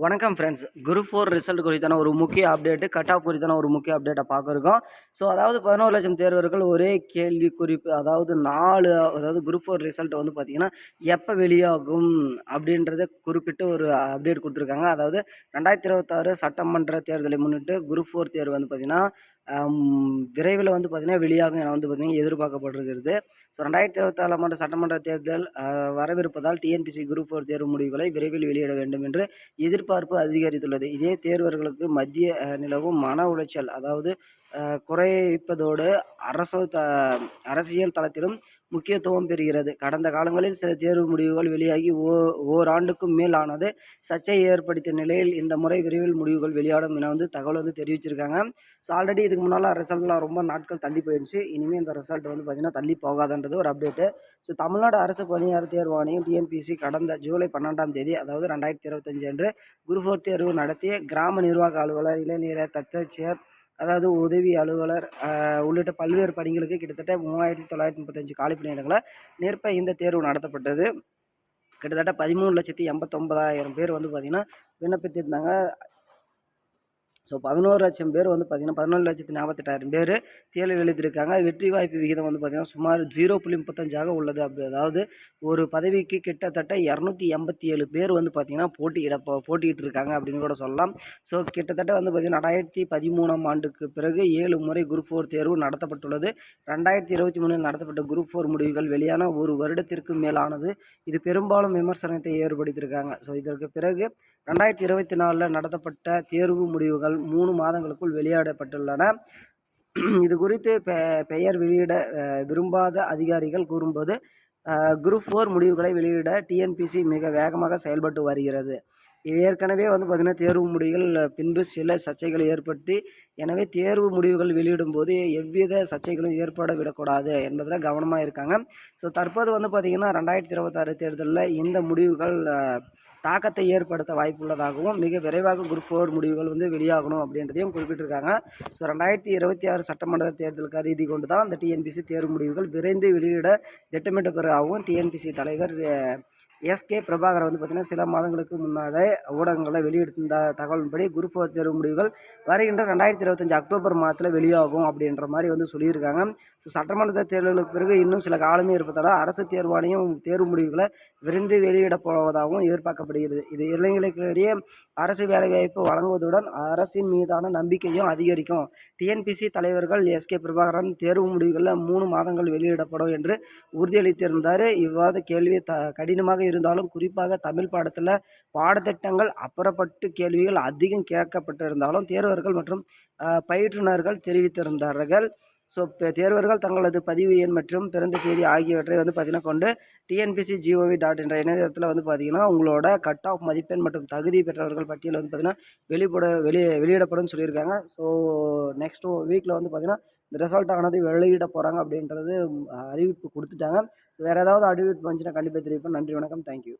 வணக்கம் friends group four result குறித்தான ஒரு முக்கிய அப்டேட்டு கட் ஆஃப் குறித்தான ஒரு முக்கிய அப்டேட்டை பார்க்க இருக்கோம் ஸோ அதாவது பதினோரு லட்சம் தேர்வர்கள் ஒரே கேள்வி குறிப்பு அதாவது நாலு அதாவது குரூப் ஃபோர் ரிசல்ட் வந்து பார்த்திங்கன்னா எப்போ வெளியாகும் அப்படின்றத குறிப்பிட்டு ஒரு அப்டேட் கொடுத்துருக்காங்க. அதாவது ரெண்டாயிரத்தி இருபத்தாறு சட்டமன்ற தேர்தலை முன்னிட்டு குரூப் ஃபோர் தேர்வு வந்து பார்த்திங்கன்னா விரைவில் வந்து பார்த்திங்கன்னா வெளியாகும் என வந்து பார்த்திங்கன்னா எதிர்பார்க்கப்படுகிறது. ஸோ ரெண்டாயிரத்தி இருபத்தாறாம் ஆண்டு சட்டமன்ற தேர்தல் வரவிருப்பதால் டிஎன்பிசி குரூப் ஃபோர் தேர்வு முடிவுகளை விரைவில் வெளியிட வேண்டும் என்று எதிர்பார்ப்பு அதிகரித்துள்ளது. இதே தேர்வர்களுக்கு மத்திய நிலவும் மன உளைச்சல் அதாவது குறைப்பதோடு அரசு த அரசியல் தளத்திலும் முக்கியத்துவம் பெறுகிறது. கடந்த காலங்களில் சில தேர்வு முடிவுகள் வெளியாகி ஓ ஓராண்டுக்கும் மேல் ஆனது சர்ச்சையை ஏற்படுத்திய நிலையில் இந்த முறை விரைவில் முடிவுகள் வெளியாடும் என வந்து தகவல் வந்து தெரிவிச்சிருக்காங்க. ஸோ ஆல்ரெடி இதுக்கு முன்னால் ரிசல்ட்லாம் ரொம்ப நாட்கள் தள்ளி போயிடுச்சு இனிமேல் இந்த ரிசல்ட் வந்து பார்த்திங்கன்னா தள்ளி போகாதன்றது ஒரு அப்டேட்டு ஸோ தமிழ்நாடு அரசு பணியாளர் தேர்வாணையம் டிஎன்பிசி கடந்த ஜூலை பன்னெண்டாம் தேதி அதாவது ரெண்டாயிரத்தி இருபத்தஞ்சு அன்று குரு ஃபோர் தேர்வு நடத்திய கிராம நிர்வாக அலுவலர் இளைநிலை தட்டச்சியர் அதாவது உதவி அலுவலர் உள்ளிட்ட பல்வேறு பணிகளுக்கு கிட்டத்தட்ட மூவாயிரத்தி தொள்ளாயிரத்தி முப்பத்தஞ்சு காலி பணியிடங்களை இந்த தேர்வு நடத்தப்பட்டது. கிட்டத்தட்ட பதிமூணு லட்சத்தி எண்பத்தொம்பதாயிரம் பேர் வந்து பார்த்திங்கன்னா விண்ணப்பித்திருந்தாங்க. ஸோ பதினோரு லட்சம் பேர் வந்து பார்த்திங்கன்னா பதினொன்று லட்சத்தி நாற்பத்தெட்டாயிரம் பேர் தேர்வு எழுதியிருக்காங்க. வெற்றி வாய்ப்பு விகிதம் வந்து பார்த்திங்கன்னா சுமார் ஜீரோ புள்ளி முப்பத்தஞ்சாக உள்ளது. அப்படி அதாவது ஒரு பதவிக்கு கிட்டத்தட்ட இரநூத்தி எண்பத்தி ஏழு பேர் வந்து பார்த்திங்கன்னா போட்டியிட போ போட்டியிட்டு இருக்காங்க அப்படின்னு கூட சொல்லலாம். ஸோ கிட்டத்தட்ட வந்து பார்த்திங்கன்னா ரெண்டாயிரத்தி பதிமூணாம் ஆண்டுக்கு பிறகு ஏழு முறை குரூப் ஃபோர் தேர்வு நடத்தப்பட்டுள்ளது. ரெண்டாயிரத்தி இருபத்தி மூணில் நடத்தப்பட்ட குரூப் ஃபோர் முடிவுகள் வெளியான ஒரு வருடத்திற்கு மேலானது. இது பெரும்பாலும் விமர்சனத்தை ஏற்படுத்தியிருக்காங்க. ஸோ இதற்கு பிறகு ரெண்டாயிரத்தி இருபத்தி நாலில் நடத்தப்பட்ட தேர்வு முடிவுகள் மூணு மாதங்களுக்குள் வெளியிடப்பட்டுள்ளன. இது குறித்து பெ பெயர் வெளியிட விரும்பாத அதிகாரிகள் கூறும்போது குரூப் ஃபோர் முடிவுகளை வெளியிட டிஎன்பிசி மிக வேகமாக செயல்பட்டு வருகிறது. ஏற்கனவே வந்து பார்த்திங்கன்னா தேர்வு முடிவுகள் பின்பு சில சர்ச்சைகள் ஏற்பட்டு எனவே தேர்வு முடிவுகள் வெளியிடும் போது எவ்வித சர்ச்சைகளும் ஏற்பட விடக்கூடாது என்பதில் கவனமாக இருக்காங்க. ஸோ தற்போது வந்து பார்த்திங்கன்னா ரெண்டாயிரத்தி இருபத்தாறு தேர்தலில் இந்த முடிவுகள் தாக்கத்தை ஏற்படுத்த வாய்ப்புள்ளதாகவும் மிக விரைவாக குரூப் ஃபோர் முடிவுகள் வந்து வெளியாகணும் அப்படின்றதையும் குறிப்பிட்டிருக்காங்க. ஸோ ரெண்டாயிரத்தி இருபத்தி ஆறு சட்டமன்ற தேர்தல் கருதி கொண்டு தான் அந்த டிஎன்பிசி தேர்வு முடிவுகள் விரைந்து வெளியிட திட்டமிட்டிருக்கிறதாகவும் டிஎன்பிசி தலைவர் எஸ்கே பிரபாகர் வந்து பார்த்திங்கன்னா சில மாதங்களுக்கு முன்னாலே ஊடகங்களில் வெளியிட்டிருந்த தகவலின்படி குரூப் தேர்வு முடிவுகள் வருகின்ற ரெண்டாயிரத்தி இருபத்தஞ்சி அக்டோபர் மாதத்தில் வெளியாகும் அப்படின்ற மாதிரி வந்து சொல்லியிருக்காங்க. ஸோ சட்டமன்ற தேர்தலுக்கு பிறகு இன்னும் சில காலமே இருப்பதால் அரசு தேர்வாணையம் தேர்வு முடிவுகளை விரைந்து வெளியிட போவதாகவும் எதிர்பார்க்கப்படுகிறது. இது இளைஞர்களுக்கிடையே அரசு வேலைவாய்ப்பு வழங்குவதுடன் அரசின் மீதான நம்பிக்கையும் அதிகரிக்கும். டிஎன்பிசி தலைவர்கள் எஸ்கே பிரபாகரன் தேர்வு முடிவுகளில் மூணு மாதங்கள் வெளியிடப்படும் என்று உறுதியளித்திருந்தார். இவ்வாறு கேள்வி த கடினமாக இருந்தாலும் குறிப்பாக தமிழ் பாடத்தில் பாடத்திட்டங்கள் அப்புறப்பட்டு கேள்விகள் அதிகம் கேட்கப்பட்டிருந்தாலும் தேர்வர்கள் மற்றும் பயிற்றுனர்கள் தெரிவித்திருந்தார்கள். ஸோ தேர்வர்கள் தங்களது பதிவு எண் மற்றும் பிறந்த தேதி ஆகியவற்றை வந்து பார்த்திங்கன்னா கொண்டு டிஎன்பிசி ஜிஓவி டாட் என்ற இணையதளத்தில் வந்து பார்த்திங்கன்னா உங்களோட கட் ஆஃப் மதிப்பெண் மற்றும் தகுதி பெற்றவர்கள் பட்டியல் வந்து பார்த்திங்கன்னா வெளிப்பட வெளி வெளியிடப்படும் சொல்லியிருக்காங்க. ஸோ நெக்ஸ்ட் வீக்கில் வந்து பார்த்திங்கன்னா இந்த ரிசல்ட் ஆனது வெளியிட போகிறாங்க அப்படின்றது அறிவிப்பு கொடுத்துட்டாங்க. ஸோ வேறு ஏதாவது அறிவிப்பு வந்துச்சுன்னா கண்டிப்பாக தெரிவிப்பேன் நன்றி வணக்கம். தேங்க்யூ